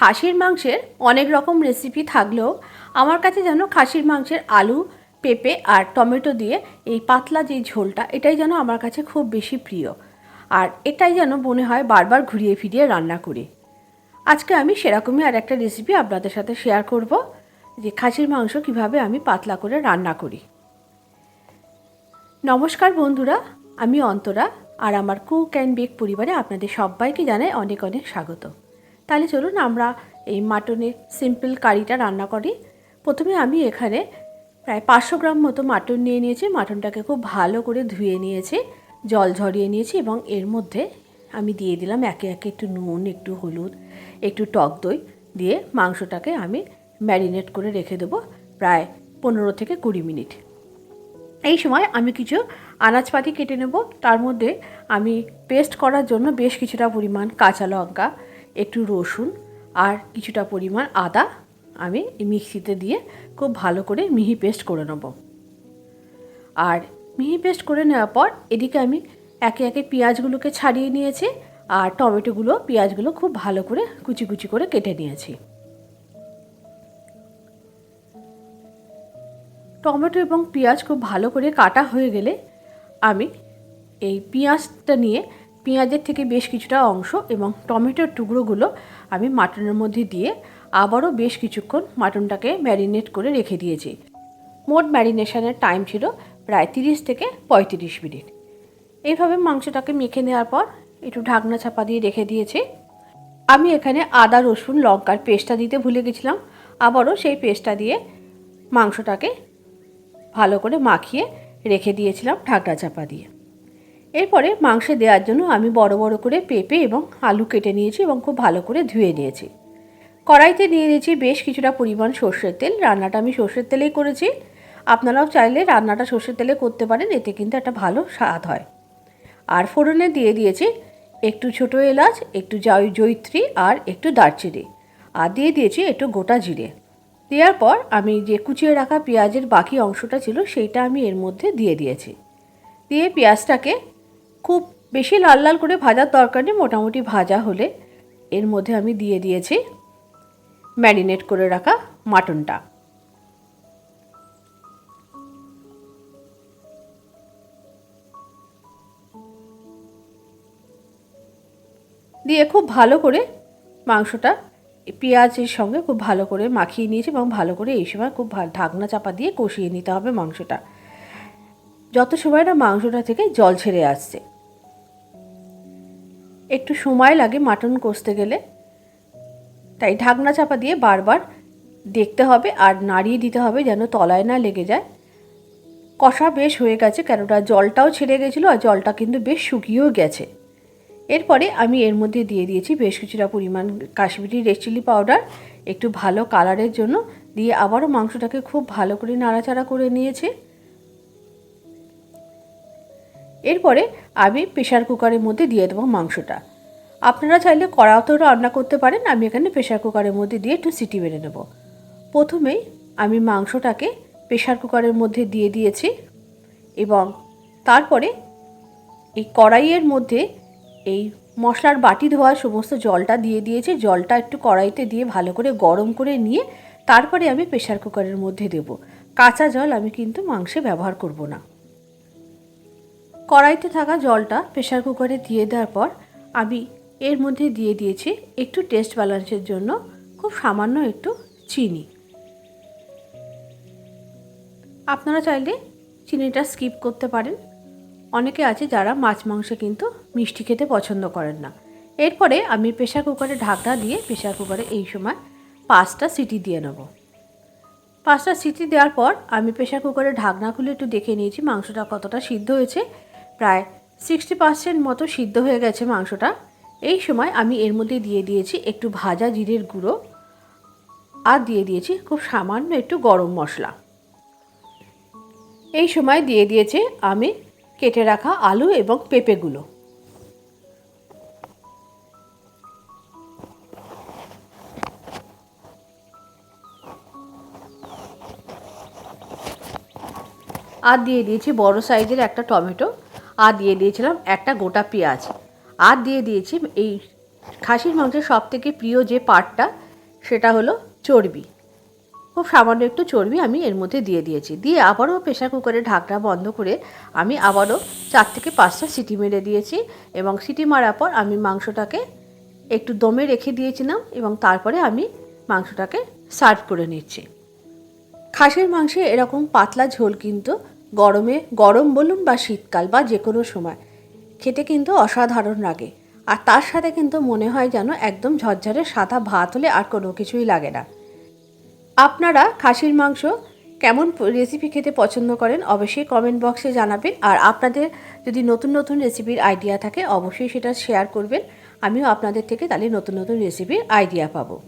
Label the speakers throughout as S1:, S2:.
S1: খাসির মাংসের অনেক রকম রেসিপি থাকলেও আমার কাছে যেন খাসির মাংসের আলু, পেঁপে আর টমেটো দিয়ে এই পাতলা যে ঝোলটা, এটাই যেন আমার কাছে খুব বেশি প্রিয়। আর এটাই যেন মনে হয় বারবার ঘুরিয়ে ফিরিয়ে রান্না করি। আজকে আমি সেরকমই আর একটা রেসিপি আপনাদের সাথে শেয়ার করব, যে খাসির মাংস কীভাবে আমি পাতলা করে রান্না করি। নমস্কার বন্ধুরা, আমি অন্তরা, আর আমার কুক অ্যান্ড বেক পরিবারে আপনাদের সবাইকে জানাই অনেক অনেক স্বাগত। তাহলে চলুন আমরা এই মাটনের সিম্পল কারিটা রান্না করি। প্রথমে আমি এখানে প্রায় পাঁচশো গ্রাম মতো মাটন নিয়ে নিয়েছি। মাটনটাকে খুব ভালো করে ধুয়ে নিয়েছি, জল ঝরিয়ে নিয়েছি এবং এর মধ্যে আমি দিয়ে দিলাম একে একে একটু নুন, একটু হলুদ, একটু টক দই দিয়ে মাংসটাকে আমি ম্যারিনেট করে রেখে দেবো প্রায় পনেরো থেকে কুড়ি মিনিট। এই সময় আমি কিছু আনাজপাতি কেটে নেব। তার মধ্যে আমি পেস্ট করার জন্য বেশ কিছুটা পরিমাণ কাঁচা লঙ্কা একটু রসুন আর কিছুটা পরিমাণ আদা আমি মিক্সিতে দিয়ে খুব ভালো করে মিহি পেস্ট করে নেব। আর মিহি পেস্ট করে নেওয়ার পর এদিকে আমি একে একে পেঁয়াজগুলোকে ছাড়িয়ে নিয়েছি আর টমেটোগুলো, পেঁয়াজগুলো খুব ভালো করে কুচি কুচি করে কেটে নিয়েছি। টমেটো এবং পেঁয়াজ খুব ভালো করে কাটা হয়ে গেলে আমি এই পেঁয়াজটা নিয়ে পেঁয়াজের থেকে বেশ কিছুটা অংশ এবং টমেটোর টুকরোগুলো আমি মাটনের মধ্যে দিয়ে আবারও বেশ কিছুক্ষণ মাটনটাকে ম্যারিনেট করে রেখে দিয়েছি। মোট ম্যারিনেশনের টাইম ছিল প্রায় তিরিশ থেকে পঁয়ত্রিশ মিনিট। এইভাবে মাংসটাকে মেখে নেওয়ার পর একটু ঢাকনা চাপা দিয়ে রেখে দিয়েছি। আমি এখানে আদা, রসুন, লঙ্কার পেস্টটা দিতে ভুলে গেছিলাম। আবারও সেই পেস্টটা দিয়ে মাংসটাকে ভালো করে মাখিয়ে রেখে দিয়েছিলাম ঢাকনা চাপা দিয়ে। এরপরে মাংসে দেওয়ার জন্য আমি বড় বড় করে পেঁপে এবং আলু কেটে নিয়েছি এবং খুব ভালো করে ধুয়ে নিয়েছি। কড়াইতে দিয়ে দিয়েছি বেশ কিছুটা পরিমাণ সর্ষের তেল। রান্নাটা আমি সর্ষের তেলেই করেছি। আপনারাও চাইলে রান্নাটা সর্ষের তেলে করতে পারেন, এতে কিন্তু একটা ভালো স্বাদ হয়। আর ফোড়নে দিয়ে দিয়েছি একটু ছোটো এলাচ, একটু জৈত্রী আর একটু দারচিনি। আর দিয়ে দিয়েছি একটু গোটা জিরে। দেওয়ার পর আমি যে কুচিয়ে রাখা পেঁয়াজের বাকি অংশটা ছিল, সেইটা আমি এর মধ্যে দিয়ে দিয়েছি। দিয়ে পেঁয়াজটাকে খুব বেশি লাল লাল করে ভাজার দরকার নেই, মোটামুটি ভাজা হলে। এর মধ্যে আমি দিয়ে দিয়েছি ম্যারিনেট করে রাখা মাটনটা। দিয়ে খুব ভালো করে মাংসটা পেঁয়াজের সঙ্গে খুব ভালো করে মাখিয়ে নিয়েছি এবং ভালো করে এই সময় খুব ভালো ঢাকনা চাপা দিয়ে কষিয়ে নিতে হবে মাংসটা। যত সময় না মাংসটা থেকে জল ছেড়ে আসছে। একটু সময় লাগে মাটন কষতে গেলে। তাই ঢাকনা চাপা দিয়ে বারবার দেখতে হবে আর নাড়িয়ে দিতে হবে যেন তলায় না লেগে যায়। কষা বেশ হয়ে গেছে কেননা জলটাও ছেড়ে গেছিল আর জলটা কিন্তু বেশ শুকিয়েও গেছে। এরপরে আমি এর মধ্যে দিয়ে দিয়েছি বেশ কিছুটা পরিমাণ কাশ্মীরি রেড চিলি পাউডার, একটু ভালো কালারের জন্য। দিয়ে আবারও মাংসটাকে খুব ভালো করে নাড়াচাড়া করে নিয়েছি। এরপরে আমি প্রেশার কুকারের মধ্যে দিয়ে দেবো মাংসটা। আপনারা চাইলে কড়াতেও রান্না করতে পারেন, আমি এখানে প্রেশার কুকারের মধ্যে দিয়ে একটু সিটি বেড়ে নেব। প্রথমেই আমি মাংসটাকে প্রেশার কুকারের মধ্যে দিয়ে দিয়েছি এবং তারপরে এই কড়াইয়ের মধ্যে এই মশলার বাটি ধোয়ার সমস্ত জলটা দিয়ে দিয়েছি, জলটা একটু কড়াইতে দিয়ে ভালো করে গরম করে নিয়ে তারপরে আমি প্রেশার কুকারের মধ্যে দেব। কাঁচা জল আমি কিন্তু মাংসে ব্যবহার করব না। কড়াইতে থাকা জলটা প্রেশার কুকারে দিয়ে দেওয়ার পর আমি এর মধ্যে দিয়ে দিয়েছি একটু টেস্ট ব্যালেন্সের জন্য, খুব সামান্য একটু চিনি। আপনারা চাইলে চিনিটা স্কিপ করতে পারেন। অনেকে আছে যারা মাছ মাংসে কিন্তু মিষ্টি খেতে পছন্দ করেন না। এরপরে আমি প্রেশার কুকারে ঢাকনা দিয়ে প্রেশার কুকারে এই সময় পাঁচটা সিটি দিয়ে নেব। পাঁচটা সিটি দেওয়ার পর আমি প্রেশার কুকারে ঢাকনা খুলে একটু দেখে নিয়েছি মাংসটা কতটা সিদ্ধ হয়েছে। প্রায় সিক্সটি পার্সেন্ট মতো সিদ্ধ হয়ে গেছে মাংসটা। এই সময় আমি এর মধ্যে দিয়ে দিয়েছি একটু ভাজা জিরের গুঁড়ো আর দিয়ে দিয়েছি খুব সামান্য একটু গরম মশলা। এই সময় দিয়ে দিয়েছে আমি কেটে রাখা আলু এবং পেঁপেগুলো। আর দিয়ে দিয়েছি বড় সাইজের একটা টমেটো। আর দিয়ে দিয়েছিলাম একটা গোটা পেঁয়াজ। আর দিয়ে দিয়েছি এই খাসির মাংসের সব থেকে প্রিয় যে পার্টটা, সেটা হলো চর্বি। খুব সামান্য একটু চর্বি আমি এর মধ্যে দিয়ে দিয়েছি। দিয়ে আবারও প্রেশার কুকারের ঢাকনা বন্ধ করে আমি আবারও চার থেকে পাঁচটা সিটি মেরে দিয়েছি এবং সিটি মারার পর আমি মাংসটাকে একটু দমে রেখে দিয়েছিলাম এবং তারপরে আমি মাংসটাকে সার্ভ করে নিচ্ছি। খাসির মাংসে এরকম পাতলা ঝোল কিন্তু গরমে গরম বলুন বা শীতকাল বা যে কোনো সময়। খেতে কিন্তু অসাধারণ লাগে। আর তার সাথে কিন্তু মনে হয় যেন একদম ঝরঝরে সাদা ভাত হলে আর কোনো কিছুই লাগে না। আপনারা খাসির মাংস কেমন রেসিপি খেতে পছন্দ করেন অবশ্যই কমেন্ট বক্সে জানাবেন। আর আপনাদের যদি নতুন নতুন রেসিপির আইডিয়া থাকে অবশ্যই সেটা শেয়ার করবেন। আমিও আপনাদের থেকে তাহলে নতুন নতুন রেসিপির আইডিয়া পাবো।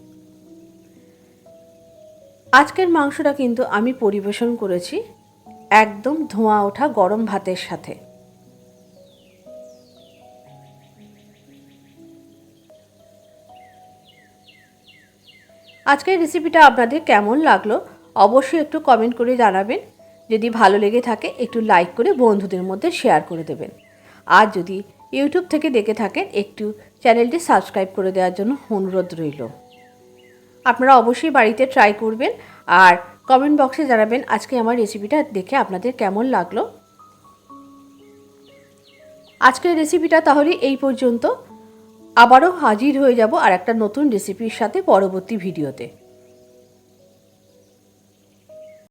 S1: আজকের মাংসটা কিন্তু আমি পরিবেশন করেছি। একদম ধোঁয়া ওঠা গরম ভাতের সাথে। আজকের রেসিপিটা আপনাদের কেমন লাগল অবশ্যই একটু কমেন্ট করে জানাবেন। যদি ভালো লেগে থাকে, একটু লাইক করে বন্ধুদের মধ্যে শেয়ার করে দেবেন। আর যদি ইউটিউব থেকে দেখে থাকেন, একটু চ্যানেলটি সাবস্ক্রাইব করে দেওয়ার জন্য অনুরোধ রইল। আপনারা অবশ্যই বাড়িতে ট্রাই করবেন। আর কমেন্ট বক্সে জানাবেন আজকে আমার রেসিপিটা দেখে আপনাদের কেমন লাগল। আজকের রেসিপিটা তাহলে এই পর্যন্ত। আবারও হাজির হয়ে যাব আর একটা নতুন রেসিপির সাথে পরবর্তী ভিডিওতে।